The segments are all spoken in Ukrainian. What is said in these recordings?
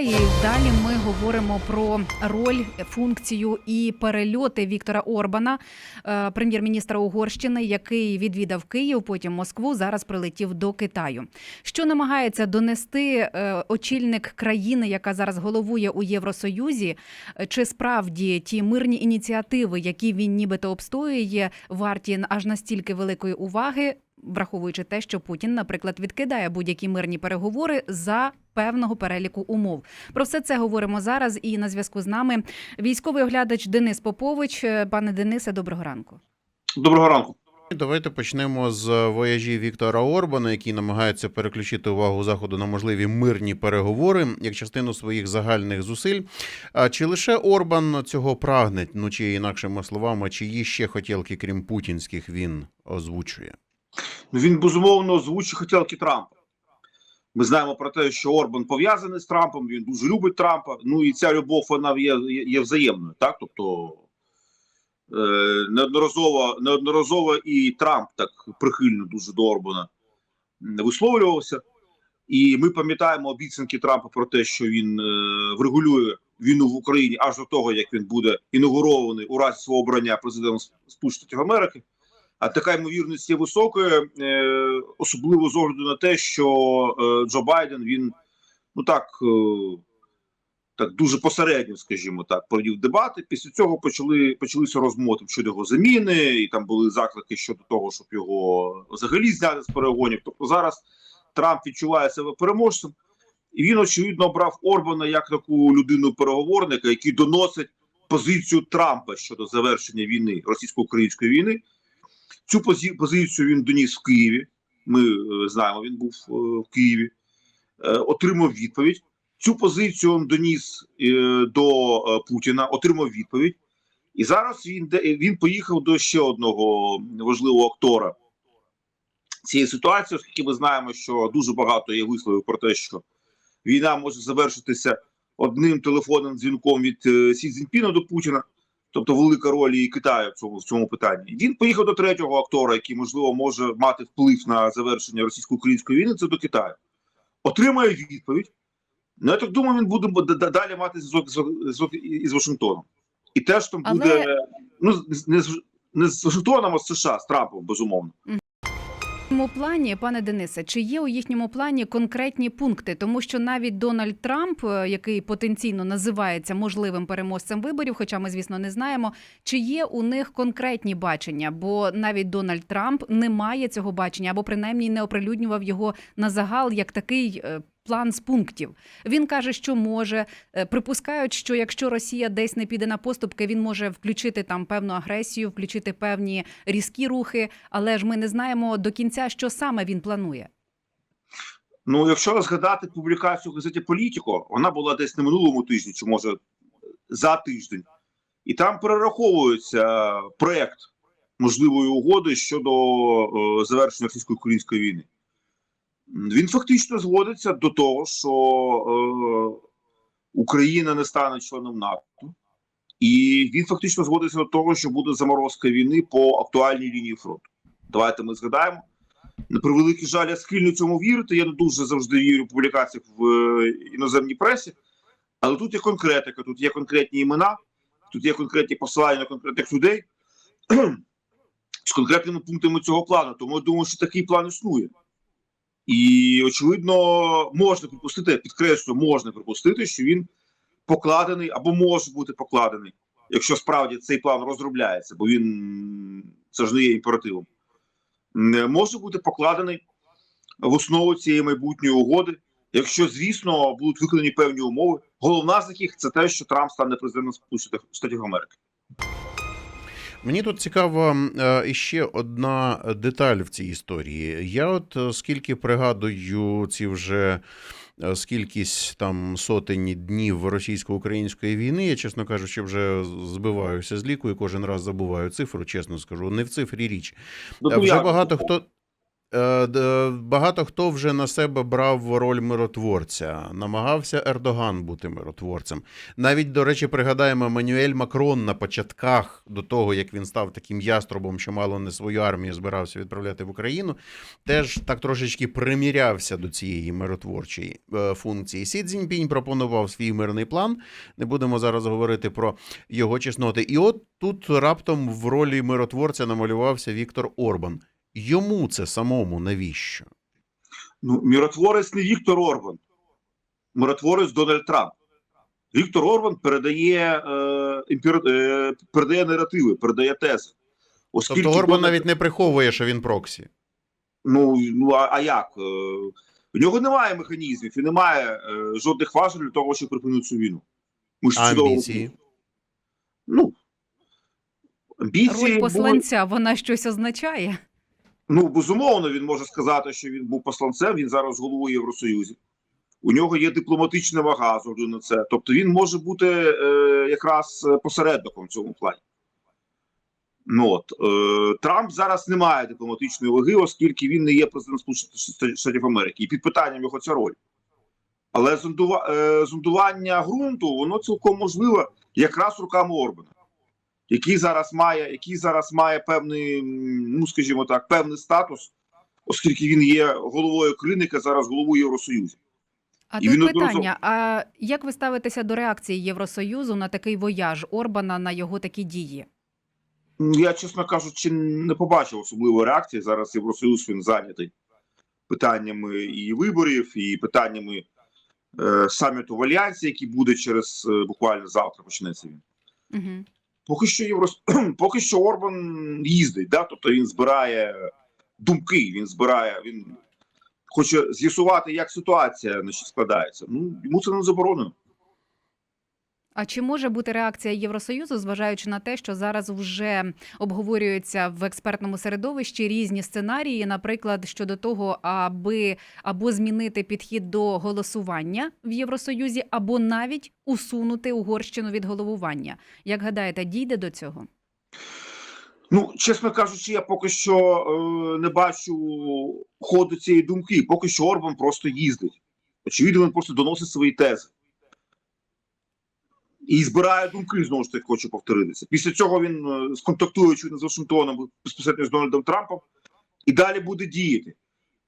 І далі ми говоримо про роль, функцію і перельоти Віктора Орбана, е, прем'єр-міністра Угорщини, який відвідав Київ, потім Москву. Зараз прилетів до Китаю. Що намагається донести е, очільник країни, яка зараз головує у Євросоюзі, чи справді ті мирні ініціативи, які він нібито обстоює, варті аж настільки великої уваги, враховуючи те, що Путін, наприклад, відкидає будь-які мирні переговори за певного переліку умов. Про все це говоримо зараз. І на зв'язку з нами військовий оглядач Денис Попович. Е, Пане Денисе, доброго ранку. Доброго ранку. Давайте почнемо з вояжі Віктора Орбана, який намагається переключити увагу заходу на можливі мирні переговори як частину своїх загальних зусиль. А чи лише Орбан цього прагне? Ну чи інакшими словами, чиї ще хотілки, крім путінських, він озвучує? Ну, Він безумовно озвучив хотілки Трампа. Ми знаємо про те, що Орбан пов'язаний з Трампом, він дуже любить Трампа. Ну і ця любов вона є, є, взаємною. Так? Тобто е, неодноразово, неодноразово і Трамп так прихильно дуже до Орбана м, висловлювався. І ми пам'ятаємо обіцянки Трампа про те, що він е, врегулює війну в Україні аж до того, як він буде інаугурований у разі свого обрання президентом Сполучених Америки. А така ймовірність є високою, е, особливо з огляду на те, що е, Джо Байден він ну так, е, так дуже посередньо, скажімо так, провів дебати. Після цього почали почалися розмови щодо його заміни, і там були заклики щодо того, щоб його взагалі зняти з перегонів. Тобто зараз Трамп відчуває себе переможцем, і він очевидно обрав Орбана як таку людину переговорника, який доносить позицію Трампа щодо завершення війни російсько-української війни. Цю позицію він доніс в Києві. Ми е, знаємо, він був е, в Києві, е, отримав відповідь. Цю позицію він доніс до Путіна, отримав відповідь. І зараз він він поїхав до ще одного важливого актора цієї ситуації, оскільки ми знаємо, що дуже багато є висловів про те, що війна може завершитися одним телефонним дзвінком від Сі Цзіньпіна до Путіна тобто велика роль і Китаю в цьому в цьому питанні. Він поїхав до третього актора, який можливо може мати вплив на завершення російсько-української війни. Це до Китаю. Отримає відповідь. Ну я так думаю, він буде далі мати зв'язок з- із Вашингтоном. І теж там Але- буде ну не з не з Вашингтоном, а з США з Трампом, безумовно. Їхньому плані, пане Денисе, чи є у їхньому плані конкретні пункти? Тому що навіть Дональд Трамп, е, який потенційно називається можливим переможцем виборів, хоча ми, звісно, не знаємо, чи є у них конкретні бачення, бо навіть Дональд Трамп не має цього бачення, або принаймні не оприлюднював його на загал як такий. План з пунктів він каже, що може Е, припускають, що якщо Росія десь не піде на поступки, він може включити там певну агресію, включити певні різкі рухи, але ж ми не знаємо до кінця, що саме він планує. Ну, якщо згадати публікацію в газеті Політіко, вона була десь на минулому тижні, чи може за тиждень, і там перераховується проект можливої угоди щодо е, завершення російсько-української війни. Він фактично зводиться до того, що е, Україна не стане членом НАТО, і він фактично зводиться до того, що буде заморозка війни по актуальній лінії фронту. Давайте ми згадаємо. На превеликий жаль, я схильний цьому вірити. Я не дуже завжди вірю в публікаціях в е, іноземній пресі. Але тут є конкретика, тут є конкретні імена, тут є конкретні посилання на конкретних людей з конкретними пунктами цього плану. Тому я думаю, що такий план існує. І, очевидно, можна припустити, підкреслю, можна припустити, що він покладений або може бути покладений, якщо справді цей план розробляється, бо він це ж не є імперативом може бути покладений в основу цієї майбутньої угоди, якщо, звісно, будуть виконані певні умови. Головна з яких це те, що Трамп стане президентом Сполучених Штатів Америки. Мені тут цікава е, іще одна деталь в цій історії. Я, от е, скільки пригадую, ці вже е, скількись там сотень днів російсько-української війни, я, чесно кажучи, вже збиваюся з ліку і кожен раз забуваю цифру, чесно скажу. Не в цифрі річ. Ну, Вже багато хто. Е, Багато хто вже на себе брав роль миротворця. Намагався Ердоган бути миротворцем. Навіть, до речі, пригадаємо Манюель Макрон на початках до того, як він став таким яструбом, що мало не свою армію збирався відправляти в Україну, теж так трошечки примірявся до цієї миротворчої е, функції. Сі Цзіньпінь пропонував свій мирний план. Не будемо зараз говорити про його чесноти. І от тут раптом в ролі миротворця намалювався Віктор Орбан. Йому це самому навіщо? Ну, миротворець не Віктор Орбан, миротворець Дональд Трамп. Віктор Орбан передає, е, імпер... е, передає наративи, передає тези. Оскільки Тобто Орбан Дональд- навіть не приховує, що він проксі. Ну, ну а, а як? Е, У нього немає механізмів і немає е, жодних важелів для того, щоб припинити цю війну. Ми ж А чудово. Ну, амбіції Роль були- посланця вона щось означає. Ну, безумовно, він може сказати, що він був посланцем, він зараз головує Євросоюзі. У нього є дипломатична вага з огляду на це. Тобто він може бути е, якраз посередником в цьому плані. Ну, от, е, Трамп зараз не має дипломатичної ваги, оскільки він не є президентом Сполучених Штатів Америки. І під питанням його ця роль. Але зондува, е, зондування ґрунту, воно цілком можливе якраз руками Орбана який зараз має, який зараз має певний, ну скажімо так, певний статус, оскільки він є головою країни, яка зараз головою Євросоюзу. А І він тут одразу- питання: а як ви ставитеся до реакції Євросоюзу на такий вояж Орбана на його такі дії? Я, чесно кажучи, не побачив особливої реакції. Зараз Євросоюз він зайнятий питаннями і виборів, і питаннями е, саміту в Альянсі, який буде через е, буквально завтра почнеться він. Угу. Поки що Євро... поки що Орбан їздить, да? тобто він збирає думки, він збирає, він хоче з'ясувати, як ситуація значить, складається. Ну йому це не заборонено. А чи може бути реакція Євросоюзу, зважаючи на те, що зараз вже обговорюються в експертному середовищі різні сценарії, наприклад, щодо того, аби або змінити підхід до голосування в Євросоюзі, або навіть усунути Угорщину від головування? Як гадаєте, дійде до цього? Ну, чесно кажучи, я поки що е, не бачу ходу цієї думки. Поки що Орбан просто їздить. Очевидно, він просто доносить свої тези. І збирає думки, знову ж таки, хочу повторитися. Після цього він сконтактуючи сконтактує очевидно, з Вашингтоном безпосередньо з Дональдом Трампом і далі буде діяти.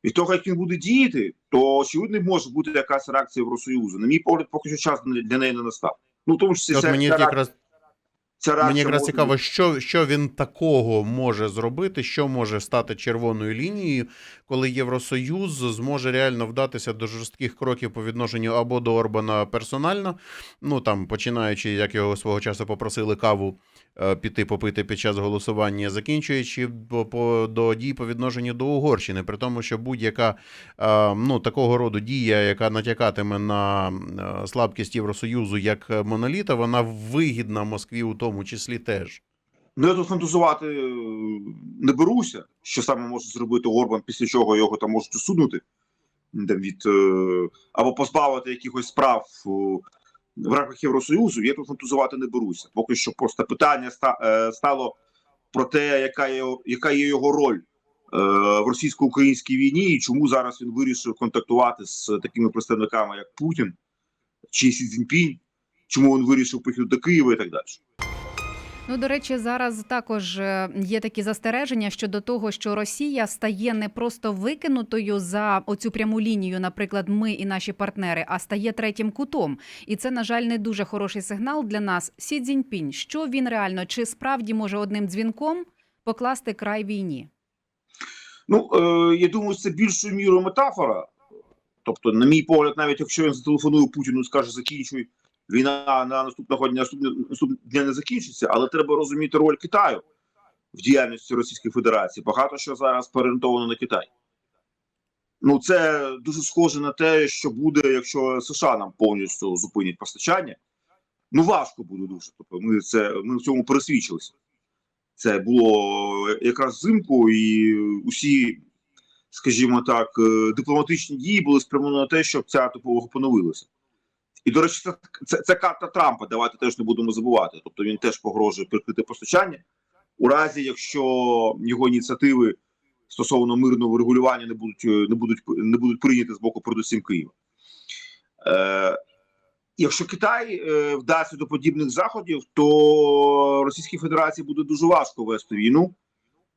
І того, як він буде діяти, то очевидно може бути якась реакція Євросоюзу. На мій погляд, поки що час для для неї не настав. Ну, тому що От мені якраз реакція Мені якраз цікаво, що, що він такого може зробити, що може стати червоною лінією, коли Євросоюз зможе реально вдатися до жорстких кроків по відношенню або до Орбана персонально, ну там починаючи, як його свого часу попросили каву піти попити під час голосування, закінчуючи по, до дій по відношенню до Угорщини, при тому, що будь-яка е, ну, такого роду дія, яка натякатиме на е, слабкість Євросоюзу як моноліта, вона вигідна Москві у тому числі теж. Ну, я тут фантазувати е, не беруся, що саме може зробити Орбан, після чого його там можуть усунути від е, або позбавити якихось прав е, в рамках Євросоюзу. Я тут фантазувати не беруся. Поки що просто питання е, стало про те, яка є, яка є його роль е, в російсько-українській війні, і чому зараз він вирішив контактувати з такими представниками, як Путін чи Сі Цзіньпінь, чому він вирішив поїхати до Києва і так далі. Ну, до речі, зараз також е, є такі застереження щодо того, що Росія стає не просто викинутою за оцю пряму лінію, наприклад, ми і наші партнери, а стає третім кутом. І це, на жаль, не дуже хороший сигнал для нас. Сі Цзіньпінь, що він реально чи справді може одним дзвінком покласти край війні? Ну, е, я думаю, це більшою мірою метафора. Тобто, на мій погляд, навіть якщо він зателефонує Путіну і скаже, закінчуй війна на наступного дня, наступного дня не закінчиться, але треба розуміти роль Китаю в діяльності Російської Федерації. Багато що зараз переорієнтовано на Китай. Ну, це дуже схоже на те, що буде, якщо США нам повністю зупинять постачання. Ну, важко буде дуже. Тобто, ми це ми в цьому пересвідчилися. Це було якраз взимку, і усі, скажімо так, е, дипломатичні дії були спрямовані на те, щоб ця допомога поновилася. І, до речі, це, це, карта Трампа. Давайте теж не будемо забувати. Тобто він теж погрожує прикрити постачання. У разі, якщо його ініціативи стосовно мирного регулювання не будуть е, не будуть не будуть прийняті з боку, передусім Києва. Е, Якщо Китай е, вдасться до подібних заходів, то Російській Федерації буде дуже важко вести війну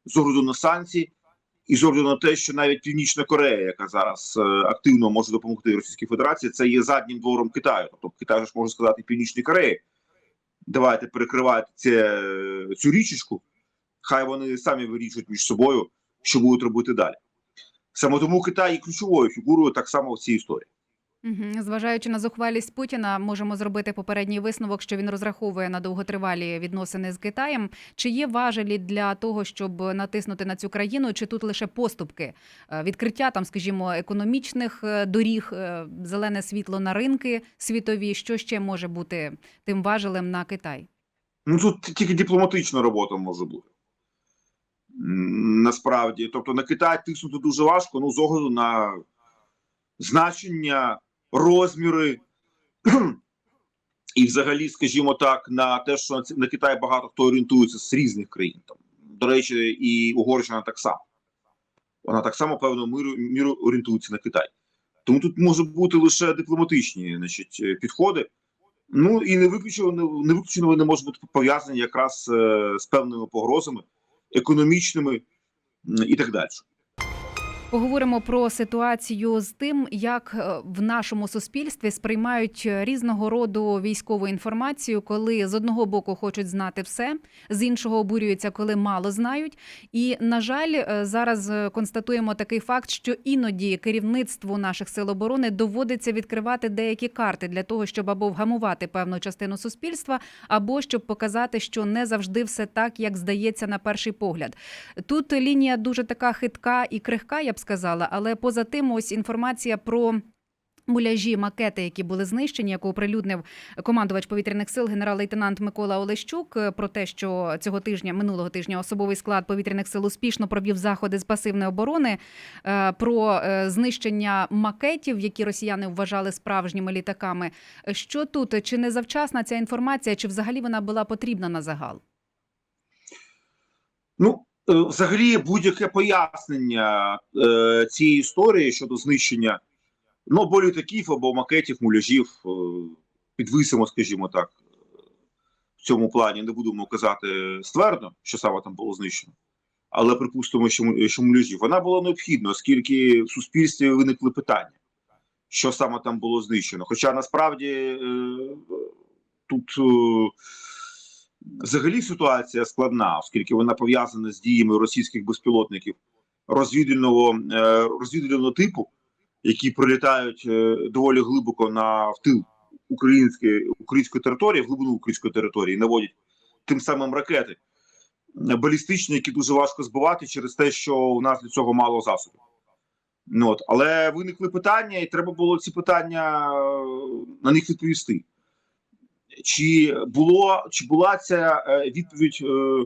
з огляду на санкції і з огляду на те, що навіть Північна Корея, яка зараз е, активно може допомогти Російській Федерації, це є заднім двором Китаю. Тобто Китай ж може сказати Північній Кореї, давайте перекривайте це, цю річечку, хай вони самі вирішують між собою, що будуть робити далі. Саме тому Китай є ключовою фігурою так само в цій історії. Зважаючи на зухвалість Путіна, можемо зробити попередній висновок, що він розраховує на довготривалі відносини з Китаєм. Чи є важелі для того, щоб натиснути на цю країну, чи тут лише поступки, Е, відкриття там, скажімо, економічних е, доріг, е, зелене світло на ринки світові? Що ще може бути тим важелем на Китай? Ну тут тільки дипломатична робота може бути. Насправді, тобто на Китай тиснути дуже важко, ну з огляду на значення, розміри і, взагалі, скажімо так, на те, що на Китай багато хто орієнтується з різних країн. Там, до речі, і Угорщина так само. Вона так само певною мірою, мірою орієнтується на Китай. Тому тут можуть бути лише дипломатичні значить, е, підходи. Ну і не виключено, не, не виключено вони можуть бути пов'язані якраз е, з певними погрозами економічними і так далі. Поговоримо про ситуацію з тим, як е, в нашому суспільстві сприймають різного роду військову інформацію, коли з одного боку хочуть знати все, з іншого обурюються, коли мало знають. І на жаль, е, зараз е, констатуємо такий факт, що іноді керівництву наших сил оборони доводиться відкривати деякі карти для того, щоб або вгамувати певну частину суспільства, або щоб показати, що не завжди все так, як здається на перший погляд. Тут лінія дуже така хитка і крихка, я б сказала, але поза тим, ось інформація про. Муляжі, макети, які були знищені, яку оприлюднив командувач повітряних сил генерал-лейтенант Микола Олещук, е, про те, що цього тижня, минулого тижня, особовий склад повітряних сил успішно провів заходи з пасивної оборони е, про е, знищення макетів, які росіяни вважали справжніми літаками. Що тут чи не завчасна ця інформація, чи взагалі вона була потрібна на загал? Ну, взагалі, будь-яке пояснення е, цієї історії щодо знищення ну, або літаків, або макетів, муляжів, е, підвисимо, скажімо так, е, в цьому плані не будемо казати ствердно, що саме там було знищено. Але припустимо, що, що муляжів. Вона була необхідна, оскільки в суспільстві виникли питання, що саме там було знищено. Хоча насправді е, тут. Е, Взагалі ситуація складна, оскільки вона пов'язана з діями російських безпілотників розвідувального, е, розвідувального типу, які прилітають е, доволі глибоко на в тил української української території, в глибину української території, наводять тим самим ракети балістичні, які дуже важко збивати через те, що у нас для цього мало засобів. Ну, от. Але виникли питання, і треба було ці питання е, на них відповісти чи було чи була ця е, відповідь, е,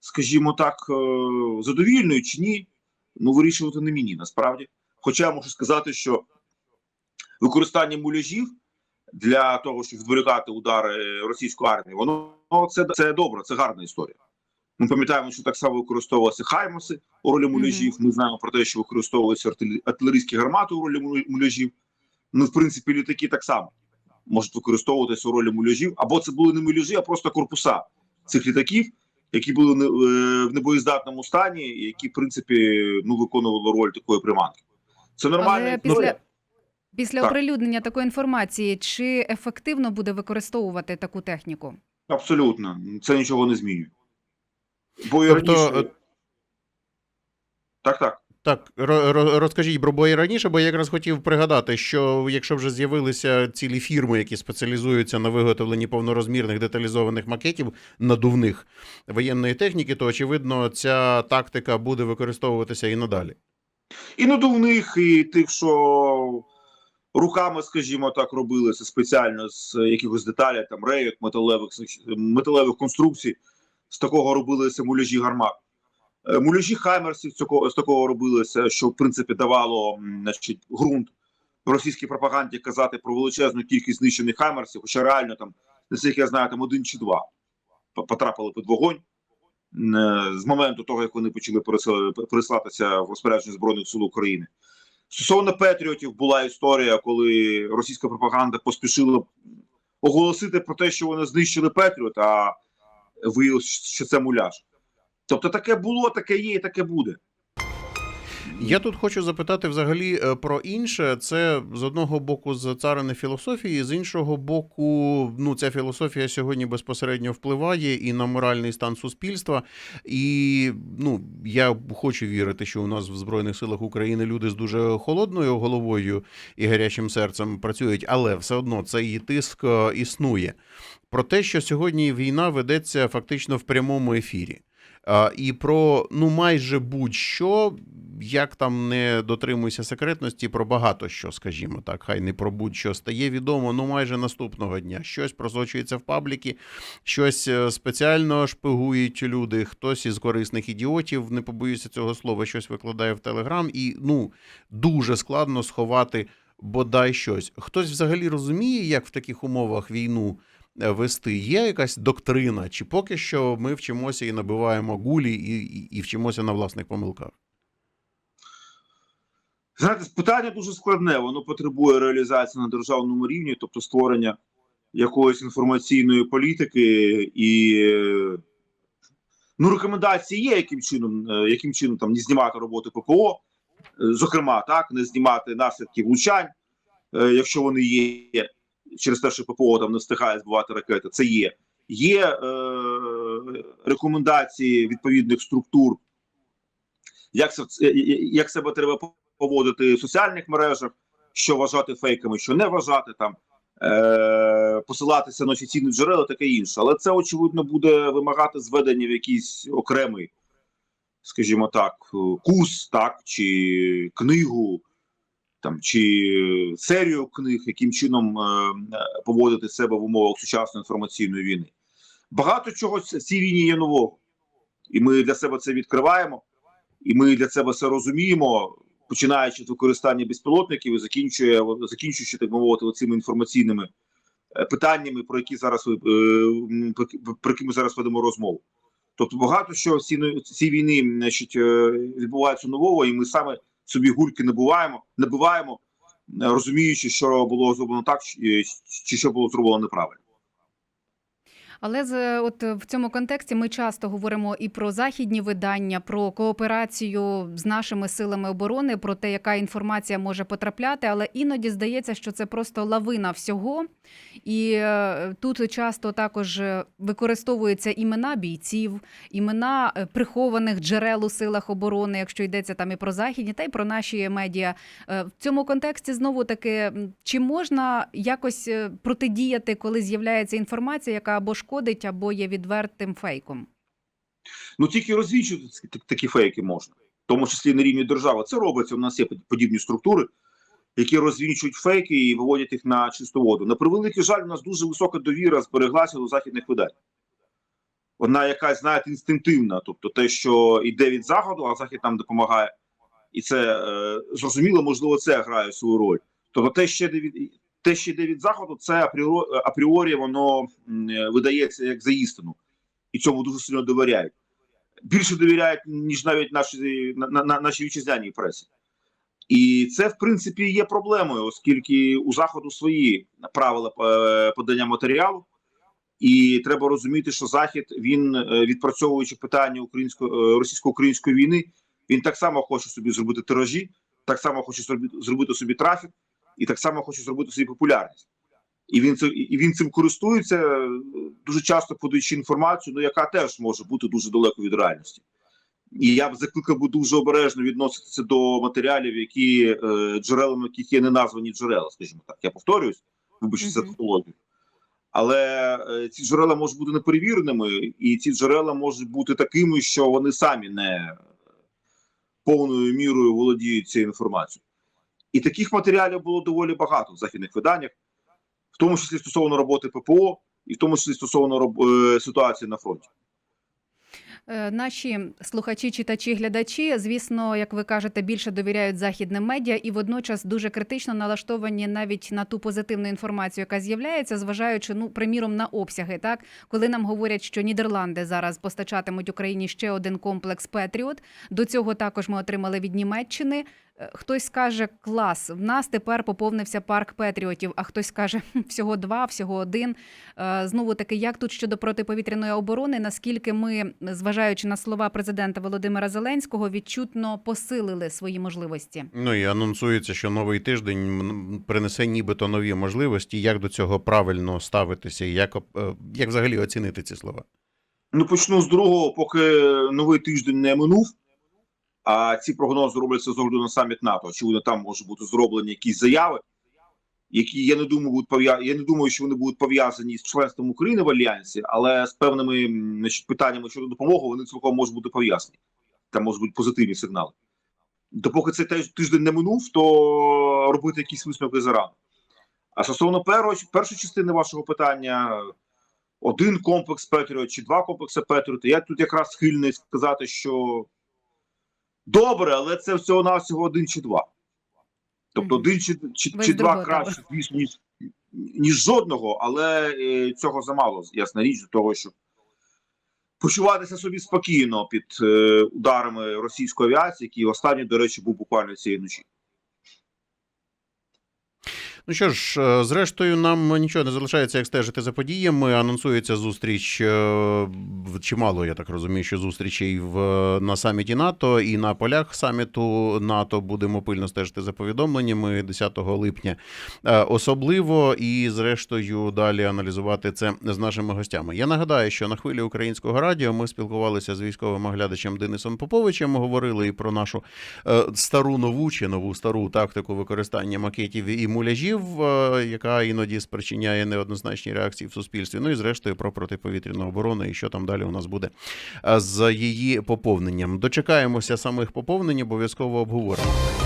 скажімо так, е, задовільною чи ні? Ну вирішувати не мені насправді. Хоча я можу сказати, що використання муляжів для того, щоб відволікати удари російської армії, воно це, це добре, це гарна історія. Ми пам'ятаємо, що так само використовувалися хаймоси у ролі муляжів. Ми знаємо про те, що використовувалися артилерійські гармати у ролі муляжів. Ну, в принципі, літаки так само можуть використовуватися у ролі муляжів, або це були не муляжі, а просто корпуса цих літаків, які були е, в небоєздатному стані, і які, в принципі, ну виконували роль такої приманки. Це нормальна Але історія. після, після Так. оприлюднення такої інформації, чи ефективно буде використовувати таку техніку? Абсолютно, це нічого не змінює. Бо і Тобто, раніше... е, Так, так. Так, ро- ро- розкажіть про бої раніше, бо я якраз хотів пригадати, що якщо вже з'явилися цілі фірми, які спеціалізуються на виготовленні повнорозмірних деталізованих макетів надувних воєнної техніки, то очевидно ця тактика буде використовуватися і надалі. І надувних, і тих, що руками, скажімо так, робилися спеціально з якихось деталей, там рейок, металевих, металевих конструкцій. З такого робилися муляжі гармат. Е, Муляжі хаймерсів такого, з такого робилися, що в принципі давало значить, ґрунт російській пропаганді казати про величезну кількість знищених хаймерсів, хоча реально там, наскільки я знаю, там один чи два потрапили під вогонь. з моменту того, як вони почали пересилатися в розпорядження збройних сил України. Стосовно Петріотів була історія, коли російська пропаганда поспішила оголосити про те, що вони знищили Петріот, а виявилося, що це муляж. Тобто таке було, таке є і таке буде. Я тут хочу запитати взагалі е, про інше. Це з одного боку з царини філософії, з іншого боку, ну ця філософія сьогодні безпосередньо впливає і на моральний стан суспільства. І ну я хочу вірити, що у нас в збройних силах України люди з дуже холодною головою і гарячим серцем працюють, але все одно цей тиск е, існує. Про те, що сьогодні війна ведеться фактично в прямому ефірі. І про ну майже будь-що, як там не дотримуйся секретності, про багато що, скажімо так, хай не про будь-що стає відомо, ну майже наступного дня. Щось просочується в пабліки, щось е, спеціально шпигують люди, хтось із корисних ідіотів, не побоюся цього слова, щось викладає в Телеграм, і ну дуже складно сховати бодай щось. Хтось взагалі розуміє, як в таких умовах війну вести? Є якась доктрина, чи поки що ми вчимося і набиваємо гулі, і, і, і вчимося на власних помилках? Знаєте, питання дуже складне, воно потребує реалізації на державному рівні, тобто створення якоїсь інформаційної політики і ну, рекомендації є, яким чином, е, яким чином там не знімати роботи ППО, е, зокрема, так, не знімати наслідки влучань, е, якщо вони є, через те, що ППО там не встигає збивати ракети, це є. Є е, рекомендації відповідних структур, як, як себе треба поводити в соціальних мережах, що вважати фейками, що не вважати там, е, посилатися на офіційні джерела, таке інше. Але це очевидно буде вимагати зведення в якийсь окремий, скажімо так, курс, так, чи книгу, там, чи серію книг, яким чином е, поводити себе в умовах сучасної інформаційної війни. Багато чого в цій війні є нового, і ми для себе це відкриваємо, і ми для себе це розуміємо починаючи від використання безпілотників і закінчує закінчуючи так мовити цими інформаційними е, питаннями, про які зараз ви- е, про які- ми зараз ведемо розмову. Тобто багато що в цій, війни значить, е, відбувається нового, і ми саме собі гульки набуваємо, набиваємо, е, розуміючи, що було зроблено так, чи, чи що було зроблено неправильно. Але з от в цьому контексті ми часто говоримо і про західні видання, про кооперацію з нашими силами оборони, про те, яка інформація може потрапляти. Але іноді здається, що це просто лавина всього. І е, тут часто також е, використовуються імена бійців, імена е, прихованих джерел у силах оборони, якщо йдеться там і про західні, та й про наші медіа. Е, В цьому контексті знову таки, чи можна якось е, протидіяти, коли з'являється інформація, яка або шкодить, або є відвертим фейком? Ну тільки розвічувати такі фейки можна, в тому числі на рівні держави. Це робиться. У нас є подібні структури, які розвінчують фейки і виводять їх на чисту воду. На превеликий жаль, у нас дуже висока довіра збереглася до західних видань. Вона якась, знаєте, інстинктивна, тобто те, що йде від заходу, а захід нам допомагає. І це е, зрозуміло, можливо, це грає свою роль. Тобто, те, йде від те, що йде від заходу, це апріорі, воно е, видається як за істину, і цьому дуже сильно довіряють. Більше довіряють, ніж навіть наші на, на, нашій вітчизняній пресі. І це, в принципі, є проблемою, оскільки у заходу свої правила е, подання матеріалу, і треба розуміти, що захід він е, відпрацьовуючи питання українсько російсько-української війни, він так само хоче собі зробити тиражі, так само хоче зробити собі трафік, і так само хоче зробити собі популярність. І він це і він цим користується е, дуже часто подаючи інформацію, ну яка теж може бути дуже далеко від реальності. І я б закликав би дуже обережно відноситися до матеріалів, які е, джерелами яких є неназвані джерела, скажімо так. Я повторююсь, вибачте за Мгм. тавтологію. Але е, ці джерела можуть бути неперевіреними, і ці джерела можуть бути такими, що вони самі не повною мірою володіють цією інформацією. І таких матеріалів було доволі багато в західних виданнях, в тому числі стосовно роботи ППО, і в тому числі стосовно роб- е, ситуації на фронті. Е, Наші слухачі, читачі, глядачі, звісно, як ви кажете, більше довіряють західним медіа і водночас дуже критично налаштовані навіть на ту позитивну інформацію, яка з'являється, зважаючи, ну, приміром, на обсяги. Так, коли нам говорять, що Нідерланди зараз постачатимуть Україні ще один комплекс Петріот. До цього також ми отримали від Німеччини. Е, Хтось скаже, клас, в нас тепер поповнився парк Петріотів, а хтось каже, всього два, всього один. Е, Знову таки, як тут щодо протиповітряної оборони, наскільки ми, зважаючи на слова президента Володимира Зеленського, відчутно посилили свої можливості? Ну і анонсується, що новий тиждень м, принесе нібито нові можливості. Як до цього правильно ставитися, і як, е, як взагалі оцінити ці слова? Ну, почну з другого, поки новий тиждень не минув. А ці прогнози робляться з огляду на саміт НАТО. Очевидно, там може бути зроблені якісь заяви, які я не думаю, будуть пов'я... Я не думаю, що вони будуть пов'язані з членством України в альянсі, але з певними значить, питаннями щодо допомоги вони цілком можуть бути пов'язані. Там можуть бути позитивні сигнали. Допоки цей тиждень не минув, то робити якісь висновки зарано. А стосовно першої, частини вашого питання, один комплекс Петріот чи два комплекси Петріот, я тут якраз схильний сказати, що добре, але це всього навсього один чи два. Тобто один чи, чи, чи два краще, звісно, ніж, ніж жодного, але е, цього замало, ясна річ, до того, щоб почуватися собі спокійно під е, ударами російської авіації, який останній, до речі, був буквально цієї ночі. Ну що ж, е, зрештою, нам нічого не залишається, як стежити за подіями. Анонсується зустріч е, чимало, я так розумію, що зустрічей в на саміті НАТО і на полях саміту НАТО будемо пильно стежити за повідомленнями 10 липня. Е, Особливо і, зрештою, далі аналізувати це з нашими гостями. Я нагадаю, що на хвилі українського радіо ми спілкувалися з військовим оглядачем Денисом Поповичем. Говорили і про нашу стару нову чи нову стару тактику використання макетів і муляжів, е, яка іноді спричиняє неоднозначні реакції в суспільстві. Ну і зрештою про протиповітряну оборону і що там далі у нас буде е, з її поповненням. Дочекаємося самих поповнень, обов'язково обговоримо.